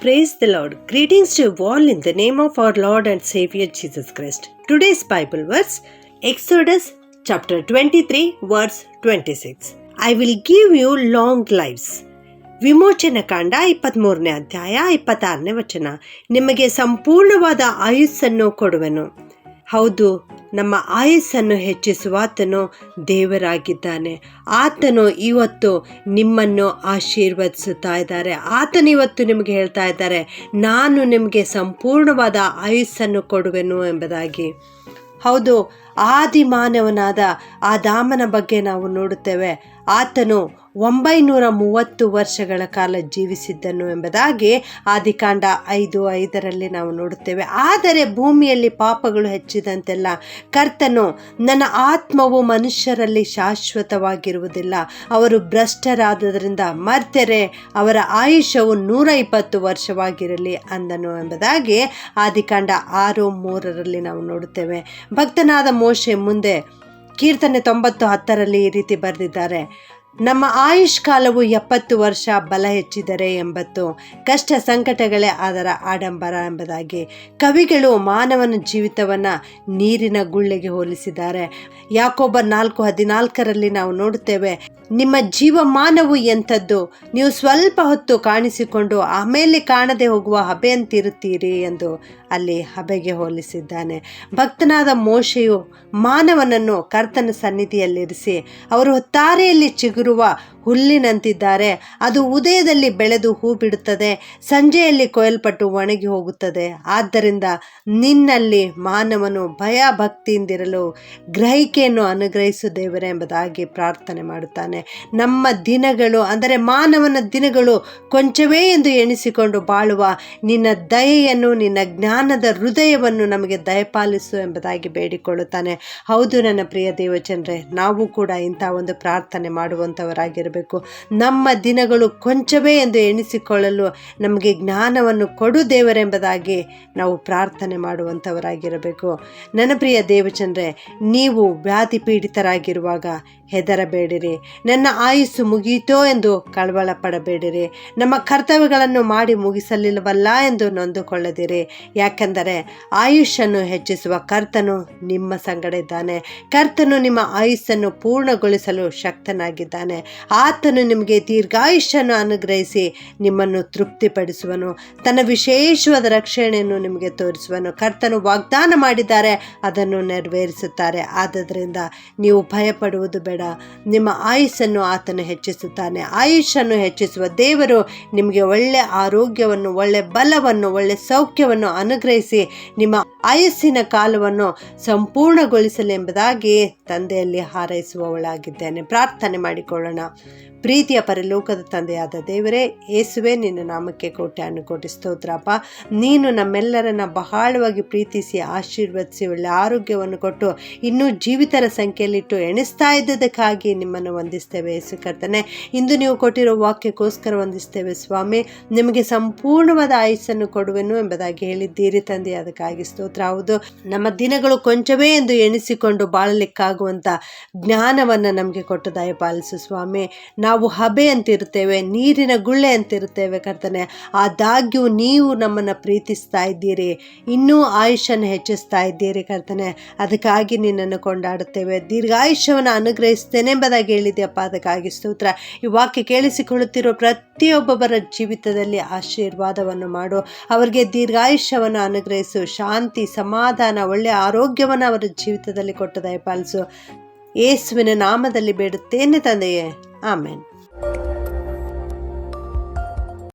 Praise the Lord. Greetings to you all in the name of our Lord and Savior Jesus Christ. Today's Bible verse Exodus chapter 23, verse 26. I will give you long lives. ವಿಮೋಚನ ಕಾಂಡ ಇಪ್ಪತ್ತ್ಮೂರನೇ ಅಧ್ಯಾಯ ಇಪ್ಪತ್ತಾರನೇ ವಚನ ನಿಮಗೆ ಸಂಪೂರ್ಣವಾದ ಆಯುಸ್ಸನ್ನು ಕೊಡುವೆನು ಹೌದು ನಮ್ಮ ಆಯಸ್ಸನ್ನು ಹೆಚ್ಚಿಸುವ ಆತನು ದೇವರಾಗಿದ್ದಾನೆ. ಆತನು ಇವತ್ತು ನಿಮ್ಮನ್ನು ಆಶೀರ್ವದಿಸುತ್ತಾ ಇದ್ದಾರೆ. ಆತನು ಇವತ್ತು ನಿಮಗೆ ಹೇಳ್ತಾ ಇದ್ದಾರೆ, ನಾನು ನಿಮಗೆ ಸಂಪೂರ್ಣವಾದ ಆಯುಸ್ಸನ್ನು ಕೊಡುವೆನು ಎಂಬುದಾಗಿ. ಹೌದು ಆದಿ ಮಾನವನಾದ ಆ ದಾಮನ ಬಗ್ಗೆ ನಾವು ನೋಡುತ್ತೇವೆ. ಆತನು ಒಂಬೈನೂರ ಮೂವತ್ತು ವರ್ಷಗಳ ಕಾಲ ಜೀವಿಸಿದ್ದನು ಎಂಬುದಾಗಿ ಆದಿಕಾಂಡ ಐದು ಐದರಲ್ಲಿ ನಾವು ನೋಡುತ್ತೇವೆ. ಆದರೆ ಭೂಮಿಯಲ್ಲಿ ಪಾಪಗಳು ಹೆಚ್ಚಿದಂತೆಲ್ಲ ಕರ್ತನು ನನ್ನ ಆತ್ಮವು ಮನುಷ್ಯರಲ್ಲಿ ಶಾಶ್ವತವಾಗಿರುವುದಿಲ್ಲ. ಅವರು ಭ್ರಷ್ಟರಾದದರಿಂದ ಮರ್ತೆರೆ ಅವರ ಆಯುಷ್ಯವು ನೂರ ಇಪ್ಪತ್ತು ವರ್ಷವಾಗಿರಲಿ ಅಂದನು ಎಂಬುದಾಗಿ ಆದಿಕಾಂಡ ಆರು ಮೂರರಲ್ಲಿ ನಾವು ನೋಡುತ್ತೇವೆ. ಭಕ್ತನಾದ ಮೋಶೆ ಮುಂದೆ ಕೀರ್ತನೆ ತೊಂಬತ್ತು ಹತ್ತರಲ್ಲಿ ಈ ರೀತಿ ಬರೆದಿದ್ದಾರೆ. ನಮ್ಮ ಆಯುಷ್ ಕಾಲವು ಎಪ್ಪತ್ತು ವರ್ಷ ಬಲ ಹೆಚ್ಚಿದರೆ ಎಂಬತ್ತು, ಕಷ್ಟ ಸಂಕಟಗಳೇ ಅದರ ಆಡಂಬರ ಎಂಬುದಾಗಿ. ಕವಿಗಳು ಮಾನವನ ಜೀವಿತವನ್ನು ನೀರಿನ ಗುಳ್ಳೆಗೆ ಹೋಲಿಸಿದ್ದಾರೆ. ಯಾಕೊಬ್ಬ ನಾಲ್ಕು ಹದಿನಾಲ್ಕರಲ್ಲಿ ನಾವು ನೋಡುತ್ತೇವೆ ನಿಮ್ಮ ಜೀವಮಾನವು ಎಂಥದ್ದು? ನೀವು ಸ್ವಲ್ಪ ಹೊತ್ತು ಕಾಣಿಸಿಕೊಂಡು ಆಮೇಲೆ ಕಾಣದೆ ಹೋಗುವ ಹಬೆಯಂತಿರುತ್ತೀರಿ ಎಂದು ಅಲ್ಲಿ ಹಬೆಗೆ ಹೋಲಿಸಿದ್ದಾನೆ. ಭಕ್ತನಾದ ಮೋಶೆಯು ಮಾನವನನ್ನು ಕರ್ತನ ಸನ್ನಿಧಿಯಲ್ಲಿರಿಸಿ, ಅವರು ತಾರೆಯಲ್ಲಿ ಚಿಗುರುವ ಹುಲ್ಲಿನಂತಿದ್ದಾರೆ. ಅದು ಉದಯದಲ್ಲಿ ಬೆಳೆದು ಹೂ ಬಿಡುತ್ತದೆ. ಸಂಜೆಯಲ್ಲಿ ಕೊಯಲ್ಪಟ್ಟು ಒಣಗಿ ಹೋಗುತ್ತದೆ. ಆದ್ದರಿಂದ ನಿನ್ನಲ್ಲಿ ಮಾನವನು ಭಯ ಭಕ್ತಿಯಿಂದಿರಲು ಗ್ರಹಿಕೆಯನ್ನು ಅನುಗ್ರಹಿಸು ದೇವರೇ ಎಂಬುದಾಗಿ ಪ್ರಾರ್ಥನೆ ಮಾಡುತ್ತಾನೆ. ನಮ್ಮ ದಿನಗಳು, ಅಂದರೆ ಮಾನವನ ದಿನಗಳು ಕೊಂಚವೇ ಎಂದು ಎಣಿಸಿಕೊಂಡು ಬಾಳುವ ನಿನ್ನ ದಯೆಯನ್ನು, ನಿನ್ನ ಜ್ಞಾನದ ಹೃದಯವನ್ನು ನಮಗೆ ದಯಪಾಲಿಸು ಎಂಬುದಾಗಿ ಬೇಡಿಕೊಳ್ಳುತ್ತಾನೆ. ಹೌದು ನನ್ನ ಪ್ರಿಯ ದೇವಚಂದ್ರೆ ನಾವು ಕೂಡ ಇಂಥ ಒಂದು ಪ್ರಾರ್ಥನೆ ಮಾಡುವಂಥವರಾಗಿರಬೇಕು. ನಮ್ಮ ದಿನಗಳು ಕೊಂಚವೇ ಎಂದು ಎಣಿಸಿಕೊಳ್ಳಲು ನಮಗೆ ಜ್ಞಾನವನ್ನು ಕೊಡು ದೇವರೆಂಬುದಾಗಿ ನಾವು ಪ್ರಾರ್ಥನೆ ಮಾಡುವಂಥವರಾಗಿರಬೇಕು. ನನ್ನ ಪ್ರಿಯ ದೇವಚಂದ್ರೆ, ನೀವು ವ್ಯಾಧಿ ಪೀಡಿತರಾಗಿರುವಾಗ ಹೆದರಬೇಡಿರಿ. ನನ್ನ ಆಯುಸ್ಸು ಮುಗಿಯಿತೋ ಎಂದು ಕಳವಳ ಪಡಬೇಡಿರಿ ನಮ್ಮ ಕರ್ತವ್ಯಗಳನ್ನು ಮಾಡಿ ಮುಗಿಸಲಿಲ್ಲವಲ್ಲ ಎಂದು ನೊಂದುಕೊಳ್ಳದಿರಿ. ಯಾಕೆಂದರೆ ಆಯುಷನ್ನು ಹೆಚ್ಚಿಸುವ ಕರ್ತನು ನಿಮ್ಮ ಸಂಗಡ ಇದ್ದಾನೆ ಕರ್ತನು ನಿಮ್ಮ ಆಯುಸ್ಸನ್ನು ಪೂರ್ಣಗೊಳಿಸಲು ಶಕ್ತನಾಗಿದ್ದಾನೆ. ಆತನು ನಿಮಗೆ ದೀರ್ಘಾಯುಷ್ಯನ್ನು ಅನುಗ್ರಹಿಸಿ ನಿಮ್ಮನ್ನು ತೃಪ್ತಿಪಡಿಸುವನು. ತನ್ನ ವಿಶೇಷವಾದ ರಕ್ಷಣೆಯನ್ನು ನಿಮಗೆ ತೋರಿಸುವನು. ಕರ್ತನು ವಾಗ್ದಾನ ಮಾಡಿದ್ದಾರೆ, ಅದನ್ನು ನೆರವೇರಿಸುತ್ತಾರೆ. ಆದ್ದರಿಂದ ನೀವು ಭಯಪಡುವುದು ಬೇಡ. ನಿಮ್ಮ ಆಯುಸ್ಸನ್ನು ಆತನು ಹೆಚ್ಚಿಸುತ್ತಾನೆ. ಆಯುಷನ್ನು ಹೆಚ್ಚಿಸುವ ದೇವರು ನಿಮಗೆ ಒಳ್ಳೆ ಆರೋಗ್ಯವನ್ನು, ಒಳ್ಳೆ ಬಲವನ್ನು, ಒಳ್ಳೆ ಸೌಖ್ಯವನ್ನು ಅನುಗ್ರಹಿಸಿ ನಿಮ್ಮ ಆಯುಸ್ಸಿನ ಕಾಲವನ್ನು ಸಂಪೂರ್ಣಗೊಳಿಸಲೆಂಬುದಾಗಿ ತಂದೆಯಲ್ಲಿ ಹಾರೈಸುವವಳಾಗಿದ್ದೇನೆ. ಪ್ರಾರ್ಥನೆ ಮಾಡಿಕೊಳ್ಳೋಣ. ಪ್ರೀತಿಯ ಪರಲೋಕದ ತಂದೆಯಾದ ದೇವರೇ ಏಸುವೆ ನಿನ್ನ ನಾಮಕ್ಕೆ ಕೋಟೆ ಅನುಕೋಟಿ ಸ್ತೋತ್ರಪ್ಪ ನೀನು ನಮ್ಮೆಲ್ಲರನ್ನ ಬಹಳವಾಗಿ ಪ್ರೀತಿಸಿ ಆಶೀರ್ವದಿಸಿ ಒಳ್ಳೆ ಆರೋಗ್ಯವನ್ನು ಕೊಟ್ಟು ಇನ್ನೂ ಜೀವಿತರ ಸಂಖ್ಯೆಯಲ್ಲಿಟ್ಟು ಎಣಿಸ್ತಾ ಇದ್ದದಕ್ಕಾಗಿ ನಿಮ್ಮನ್ನು ವಂದಿಸ್ತೇವೆ. ಯೇಸು ಕರ್ತನೆ, ಇಂದು ನೀವು ಕೊಟ್ಟಿರೋ ವಾಕ್ಯಕ್ಕೋಸ್ಕರ ವಂದಿಸ್ತೇವೆ. ಸ್ವಾಮಿ, ನಿಮಗೆ ಸಂಪೂರ್ಣವಾದ ಆಯಸ್ಸನ್ನು ಕೊಡುವೆನು ಎಂಬುದಾಗಿ ಹೇಳಿದ್ದೀರಿ ತಂದೆ ಅದಕ್ಕಾಗಿ ಸ್ತೋತ್ರ. ಹೌದು, ನಮ್ಮ ದಿನಗಳು ಕೊಂಚವೇ ಎಂದು ಎಣಿಸಿಕೊಂಡು ಬಾಳಲಿಕ್ಕಾಗುವಂಥ ಜ್ಞಾನವನ್ನು ನಮಗೆ ಕೊಟ್ಟು ದಯಪಾಲಿಸು ಸ್ವಾಮಿ. ನಾವು ಹಬೆ ಅಂತಿರ್ತೇವೆ ನೀರಿನ ಗುಳ್ಳೆ ಅಂತಿರ್ತೇವೆ ಕರ್ತನೆ. ಆದಾಗ್ಯೂ ನೀವು ನಮ್ಮನ್ನು ಪ್ರೀತಿಸ್ತಾ ಇದ್ದೀರಿ, ಇನ್ನೂ ಆಯುಷನ್ನು ಹೆಚ್ಚಿಸ್ತಾ ಇದ್ದೀರಿ ಕರ್ತನೆ. ಅದಕ್ಕಾಗಿ ನಿನ್ನನ್ನು ಕೊಂಡಾಡುತ್ತೇವೆ. ದೀರ್ಘಾಯುಷ್ಯವನ್ನು ಅನುಗ್ರಹಿಸ್ತೇನೆ ಎಂಬುದಾಗಿ ಹೇಳಿದೆಯಪ್ಪ. ಅದಕ್ಕಾಗಿ ಸ್ತೋತ್ರ. ಈ ವಾಕ್ಯ ಕೇಳಿಸಿಕೊಳ್ಳುತ್ತಿರುವ ಪ್ರತಿಯೊಬ್ಬೊಬ್ಬರ ಜೀವಿತದಲ್ಲಿ ಆಶೀರ್ವಾದವನ್ನು ಮಾಡು. ಅವರಿಗೆ ದೀರ್ಘಾಯುಷ್ಯವನ್ನು ಅನುಗ್ರಹಿಸು, ಶಾಂತಿ ಸಮಾಧಾನ ಒಳ್ಳೆಯ ಆರೋಗ್ಯವನ್ನು ಅವರ ಜೀವಿತದಲ್ಲಿ ಕೊಟ್ಟ ದಯಪಾಲಿಸು ಯೇಸುವಿನ ನಾಮದಲ್ಲಿ ಬೇಡುತ್ತೇನೆ ತಂದೆಯೇ. ಆಮೇನ್.